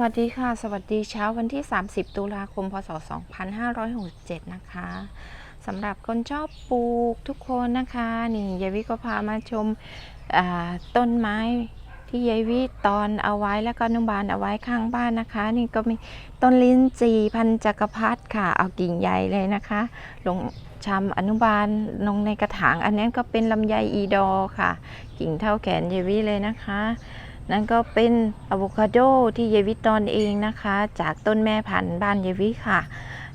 วัสดีค่ะ สวัสดีเช้าวันที่ 30 ตุลาคม พศ 2567 นะคะสำหรับคนชอบปลูกทุกคนนะคะ นี่ยายวิก็พามาชมต้นไม้ที่ยายวิตอนเอาไว้แล้วก็นุบาลเอาไว้ข้างบ้านนะคะ นี่ก็มีต้นลิ้นจีพันจักรพรรดิค่ะ เอากิ่งใหญ่เลยนะคะ ลงชำอนุบาลลงในกระถาง อันนี้ก็เป็นลำไยอีดอค่ะ กิ่งเท่าแขนยายวิเลยนะคะ นั่นก็เป็นอะโวคาโดที่เยวิตอนเองนะคะ จากต้นแม่พันธุ์บ้านเยวิค่ะ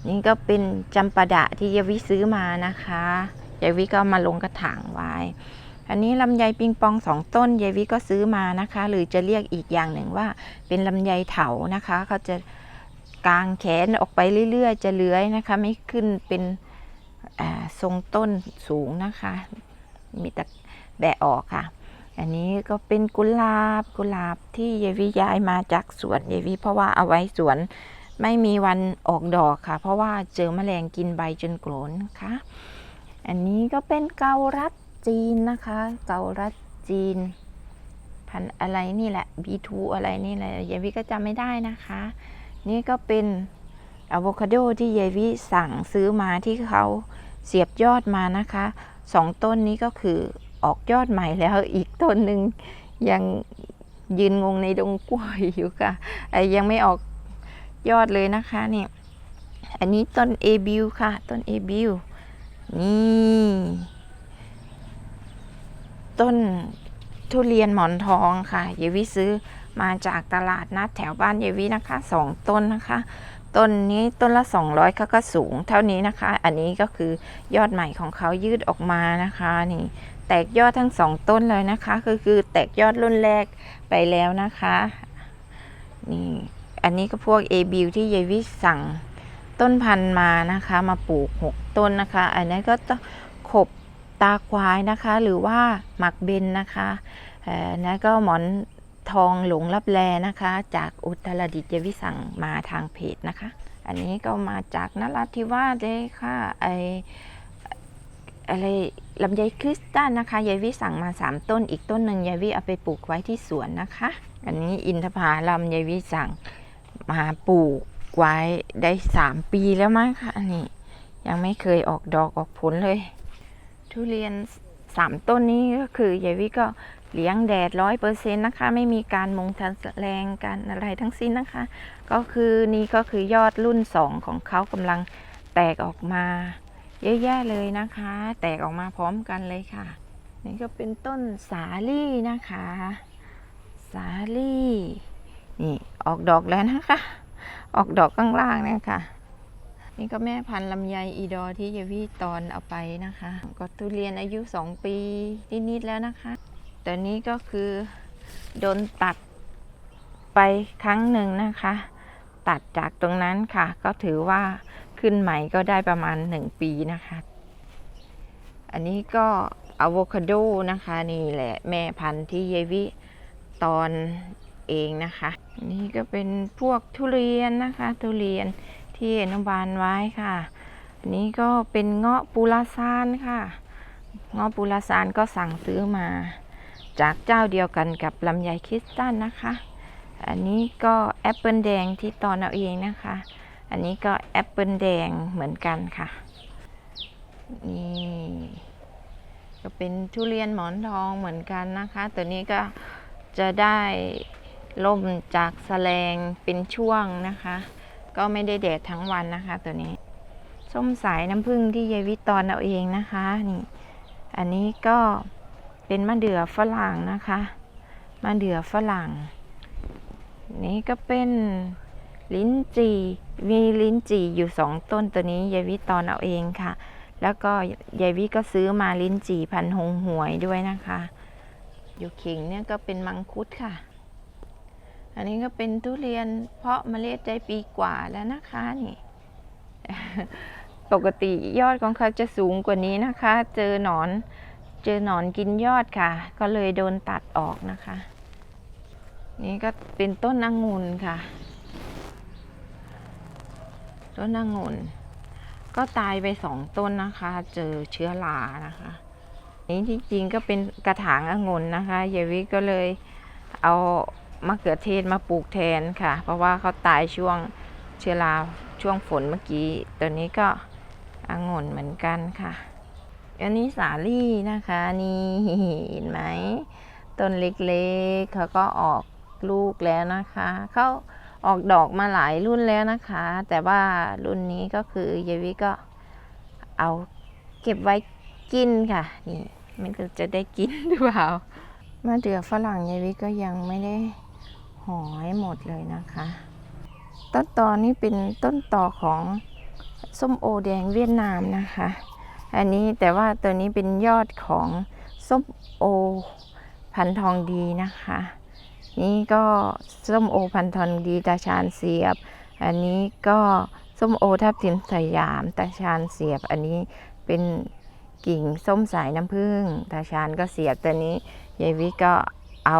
นี่ก็เป็นจำปาดะที่เยวิซื้อมานะคะเยวิก็มาลงกระถางไว้ อันนี้ลำไยปิงปองสองต้นเยวิก็ซื้อมานะคะ หรือจะเรียกอีกอย่างหนึ่งว่า เป็นลำไยเถานะคะเขาจะกางแขนออกไปเรื่อยๆ จะเลื้อยนะคะ ไม่ขึ้นเป็นทรงต้นสูงนะคะ มีแต่แบะออกค่ะ อันนี้ก็เป็นกุหลาบกุหลาบที่เยวิย้ายมาจากสวนเยวิเพราะว่าเอาไว้สวนไม่มีวันออกดอกค่ะ เพราะว่าเจอแมลงกินใบจนโกรนนะคะ อันนี้ก็เป็นเกาลัดจีนนะคะ เกาลัดจีน พันอะไรนี่แหละ B2 อะไรนี่แหละเยวิก็จำไม่ได้นะคะ นี่ก็เป็นอะโวคาโดที่เยวิสั่งซื้อมาที่เขาเสียบยอดมานะคะสองต้นนี้ก็คือ ออกยอดใหม่แล้วอีกต้นหนึ่งยังยืนงงในดงกล้วยอยู่ค่ะยังไม่ออกยอดเลยนะคะเนี่ยอันนี้ต้นเอบิวค่ะ ต้นเอบิวนี่ต้นทุเรียนหมอนทองค่ะ เยวิซื้อมาจากตลาดนัดแถวบ้านเยวินะคะสองต้นนะคะ ต้นนี้ต้นละ 200เขาก็สูงเท่านี้นะคะ อันนี้ก็คือยอดใหม่ของเขายืดออกมานะคะนี่ แตกยอดทั้งสองต้นเลยนะคะก็คือแตกยอดรุ่นแรกไปแล้วนะคะ นี่ อันนี้ก็พวก A อบิวที่ยายวิสั่งต้นพันธุ์มานะคะ มาปลูก 6 ต้นนะคะ อันนี้ก็ขบตาควายนะคะ หรือว่าหมักเบนนะคะอันนั้นก็หมอนทองหลงรับแลนะคะ จากอุตรดิตถ์ยายวิสั่งมาทางเพจนะคะ อันนี้ก็มาจากนราธิวาสเลยค่ะไอ อะไรลำไยคริสตัลนะคะยายวิสั่งมา 3 ต้น อีกต้นหนึ่งยายวิเอาไปปลูกไว้ที่สวนนะคะ อันนี้อินทผลัมยายวิสั่งมาปลูกไว้ได้ 3 ปีแล้วมั้งค่ะอันนี้ยังไม่เคยออกดอกออกผลเลย ทุเรียน 3 ต้นนี้ก็คือยายวิก็เลี้ยงแดดร้อยเปอร์เซ็นต์นะคะ ไม่มีการมงทันแรงการอะไรทั้งสิ้นนะคะ ก็คือนี่ก็คือยอดรุ่น 2 ของเขากำลังแตกออกมา เยอะแยะเลยนะคะ แตกออกมาพร้อมกันเลยค่ะ นี่ก็เป็นต้นสาลี่นะคะ สาลี่นี่ออกดอกแล้วนะคะ ออกดอกข้างล่างเนะคะนี่ก็แม่พันธุ์ลำไยอีดอที่เยวี่ตอนเอาไปนะคะ ก็ทุเรียนอายุ 2 ปีนิดๆแล้วนะคะแต่นี้ก็คือโดนตัดไปครั้งหนึ่งนะคะ ตัดจากตรงนั้นค่ะ ก็ถือว่า ขึ้นใหม่ก็ได้ประมาณ 1 ปีนะคะ อันนี้ก็อะโวคาโดนะคะนี่แหละแม่พันธุ์ที่เยวิตอนเองนะคะ นี่ก็เป็นพวกทุเรียนนะคะ ทุเรียนที่อนุบาลไว้ค่ะ อันนี้ก็เป็นเงาะปูลาซานค่ะ เงาะปูลาซานก็สั่งซื้อมา จากเจ้าเดียวกันกับลำไยคริสตัลนะคะ อันนี้ก็แอปเปิลแดงที่ตอนเอาเองนะคะ อันนี้ก็แอปเปิลแดงเหมือนกันค่ะ นี่ก็เป็นทุเรียนหมอนทองเหมือนกันนะคะ ตัวนี้ก็จะได้ล่มจากแสลงเป็นช่วงนะคะ ก็ไม่ได้แดดทั้งวันนะคะ ตัวนี้ ส้มสายน้ำผึ้งที่ยายวิตอนเอาเองนะคะนี่ อันนี้ก็เป็นมะเดื่อฝรั่งนะคะ มะเดื่อฝรั่ง นี่ก็เป็น ลิ้นจี่มีลิ้นจี่อยู่สองต้นตัวนี้ยายวิตอนเอาเองค่ะ แล้วก็ยายวิก็ซื้อมาลิ้นจี่พันหงหวยด้วยนะคะ อยู่ขิงเนี่ยก็เป็นมังคุดค่ะ อันนี้ก็เป็นทุเรียนเพาะเมล็ดได้ปีกว่าแล้วนะคะนี่ปกติยอดของเขาจะสูงกว่านี้นะคะ เจอหนอนเจอหนอนกินยอดค่ะ ก็เลยโดนตัดออกนะคะ นี่ก็เป็นต้นองุ่นค่ะ ต้นองุ่นก็ตายไปสองต้นนะคะ เจอเชื้อรานะคะ นี่ที่จริงก็เป็นกระถางองุ่นนะคะยายวิก็เลยเอามะเขือเทศมาปลูกแทนค่ะ เพราะว่าเขาตายช่วงเชื้อราช่วงฝนเมื่อกี้ ตัวนี้ก็องุ่นเหมือนกันค่ะ อันนี้สาลี่นะคะนี่เห็นไหมต้นเล็กๆเขาก็ออกลูกแล้วนะคะ เขา ออกดอกมาหลายรุ่นแล้วนะคะ แต่ว่ารุ่นนี้ก็คือเยายวิก็เอาเก็บไว้กินค่ะ นี่ม่รู้จะได้กินหรือเปล่ามะเดื่อฝรั่งเยายวิก็ยังไม่ได้หอให้หมดเลยนะคะ ต้นตอนี้เป็นต้นต่อของส้มโอแดงเวียดนามนะคะ อันนี้แต่ว่าตัวนี้เป็นยอดของส้มโอพันธุ์ทองดีนะคะ นี่ก็ส้มโอพันธุ์ทองดีตาชานเสียบ อันนี้ก็ส้มโอทับทิมสยามตาชานเสียบ อันนี้เป็นกิ่งส้มสายน้ำผึ้งตาชานก็เสียบตัวนี้ยายวิก็เอา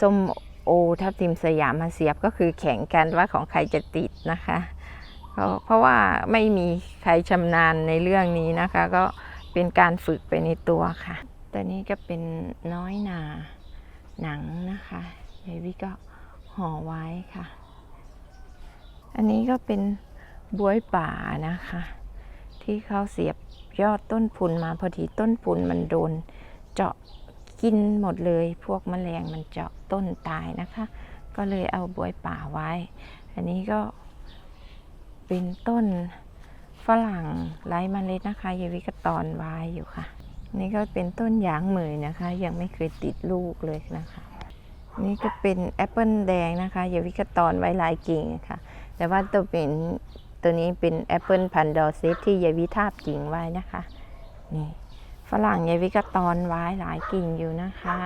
ส้มโอทับทิมสยามมาเสียบก็คือแข่งกันว่าของใครจะติดนะคะ เพราะเพราะว่าไม่มีใครชำนาญในเรื่องนี้นะคะ ก็เป็นการฝึกไปในตัวค่ะ ตัวนี้ก็เป็นน้อยนา หนังนะคะยายวิก็ห่อไว้ค่ะ อันนี้ก็เป็นบวยป่านะคะ ที่เขาเสียบยอดต้นพุนมาพอดีต้นพุนมันโดนเจาะกินหมดเลย พวกแมลงมันเจาะต้นตายนะคะ ก็เลยเอาบวยป่าไว้ อันนี้ก็เป็นต้นฝรั่งไร้เมล็ดนะคะยายวิก็ตอนไว้อยู่ค่ะ นี่ก็เป็นต้นยางเหมยนะคะ ยังไม่เคยติดลูกเลยนะคะ นี่ก็เป็นแอปเปิลแดงนะคะยาวิกตอนไว้ลายกิ่งค่ะแต่ว่าตัวเป็นตัวนี้เป็นแอปเปิลพันดอเซตที่ยายวิทาบกิ่งไว้นะคะนี่ฝรั่งยายวิกตอนไว้หลายกิ่งอยู่นะคะ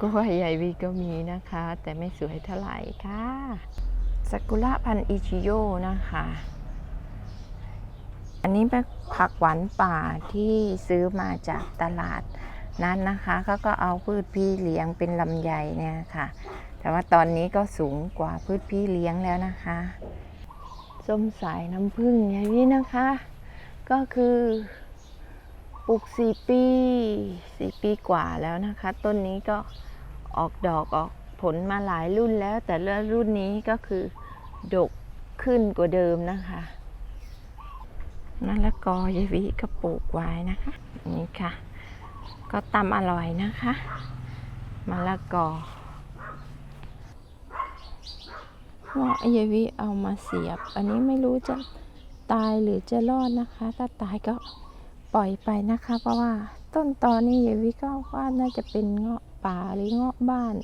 กล้วยยายวิก็มีนะคะ แต่ไม่สวยเท่าไหร่ค่ะซากุระพันอิชิโยนะคะ อันนี้เป็นผักหวานป่าที่ซื้อมาจากตลาดนั้นนะคะเขาก็เอาพืชพี่เลี้ยงเป็นลำไยเนี่ยค่ะ แต่ว่าตอนนี้ก็สูงกว่าพืชพี่เลี้ยงแล้วนะคะ ส้มสายน้ำผึ้งอย่างนี้นะคะ ก็คือปลูกสี่ปีสี่ปีกว่าแล้วนะคะ ต้นนี้ก็ออกดอกออกผลมาหลายรุ่นแล้ว แต่ละรุ่นนี้ก็คือดกขึ้นกว่าเดิมนะคะ มะละกอยายวิก็ปลูกไว้นะคะ นี่ค่ะ ก็ตำอร่อยนะคะมะละกอเงาะยายวิเอามาเสียบ อันนี้ไม่รู้จะตายหรือจะรอดนะคะ ถ้าตายก็ปล่อยไปนะคะ เพราะว่าต้นตอนนี้ยายวิก็ว่าน่าจะเป็นเงาะป่าหรือเงาะบ้าน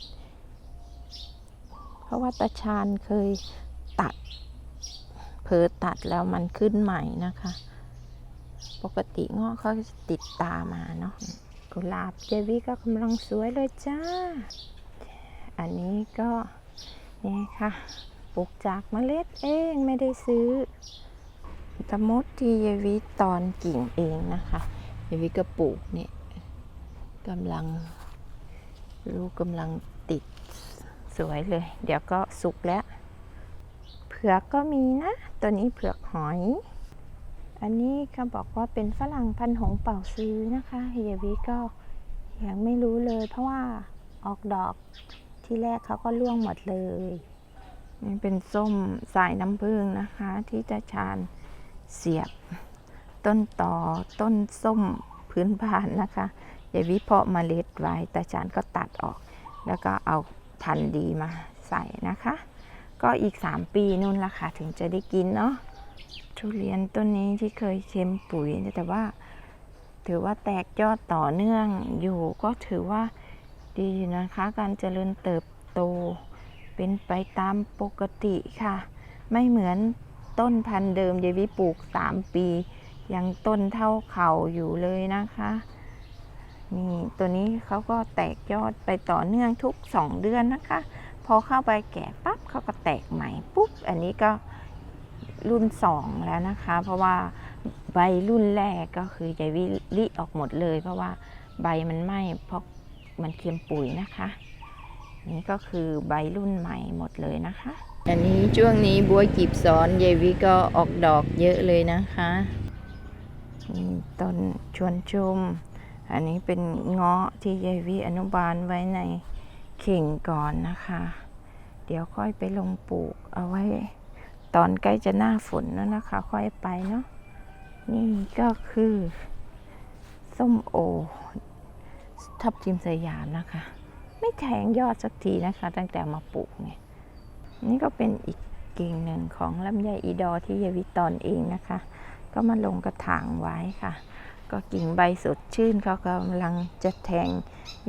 เพราะว่าตาชาญเคยตัดเผลอตัดแล้วมันขึ้นใหม่นะคะ ปกติเงาะเขาจะติดตามาเนาะกุหลาบเจวีก็กำลังสวยเลยจ้า อันนี้ก็นี่ค่ะปลูกจากเมล็ดเองไม่ได้ซื้อตะมดที่เยวิตอนกิ่งเองนะคะเยวิก็ปลูกเนี่ยกำลังลูกกำลังติดสวยเลย เดี๋ยวก็สุกแล้ว เผือกก็มีนะ ตัวนี้เผือกหอย อันนี้เขาบอกว่าเป็นฝรั่งพันหงเป่าซื้อนะคะเฮียวิก็ยังไม่รู้เลย เพราะว่าออกดอกที่แรกเขาก็ร่วงหมดเลยนี่เป็นส้มสายน้ำผึ้งนะคะ ที่จะชาญเสียบ ต้นต่อต้นส้มพื้นบ้านนะคะเฮียวิเพาะเมล็ดไว้แต่จานก็ตัดออก แล้วก็เอาพันธุ์ดีมาใส่นะคะ ก็อีก 3 ปีนู่นละค่ะ ถึงจะได้กินเนาะ ทุเรียนต้นนี้ที่เคยเค็มปุ๋ย แต่ว่า ถือว่าแตกยอดต่อเนื่องอยู่ก็ถือว่าดีนะคะ การเจริญเติบโต เป็นไปตามปกติค่ะ ไม่เหมือนต้นพันธุ์เดิมเยวิปลูก 3 ปี ยังต้นเท่าเข่าอยู่เลยนะคะนี่ตัวนี้เขาก็แตกยอดไปต่อเนื่องทุก 2 เดือนนะคะ พอเข้าไปแก่ปั๊บเขาก็แตกใหม่ปุ๊บอันนี้ก็ รุ่น2แล้วนะคะ เพราะว่าใบรุ่นแรกก็คือจะวิลิออกหมดเลย เพราะว่าใบมันไหม้เพราะมันเค็มปุ๋ยนะคะ นี่ก็คือใบรุ่นใหม่หมดเลยนะคะ อันนี้ช่วงนี้บัวกีบซ้อนเยวิก็ออกดอกเยอะเลยนะคะนี่ต้นชวนชมอันนี้เป็นเงาะที่ยายวิอนุบาลไว้ในเข่งก่อนนะคะ เดี๋ยวค่อยไปลงปลูกเอาไว้ ตอนใกล้จะหน้าฝนแล้วนะคะ ค่อยไปเนาะนี่ก็คือ ส้มโอ ทับทิมสยามนะคะ ไม่แทงยอดสักทีนะคะ ตั้งแต่มาปลูกเนี่ยนี่ก็เป็นอีกกิ่งหนึ่งของลำไยอีดอที่ยายวิตอนเองนะคะ ก็มาลงกระถางไว้ค่ะ ก็กิ่งใบสดชื่นเขากำลังจะแทง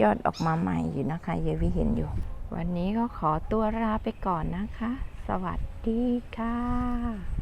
ยอดออกมาใหม่อยู่นะคะยายวิเห็นอยู่ วันนี้ก็ขอตัวลาไปก่อนนะคะ สวัสดีค่ะ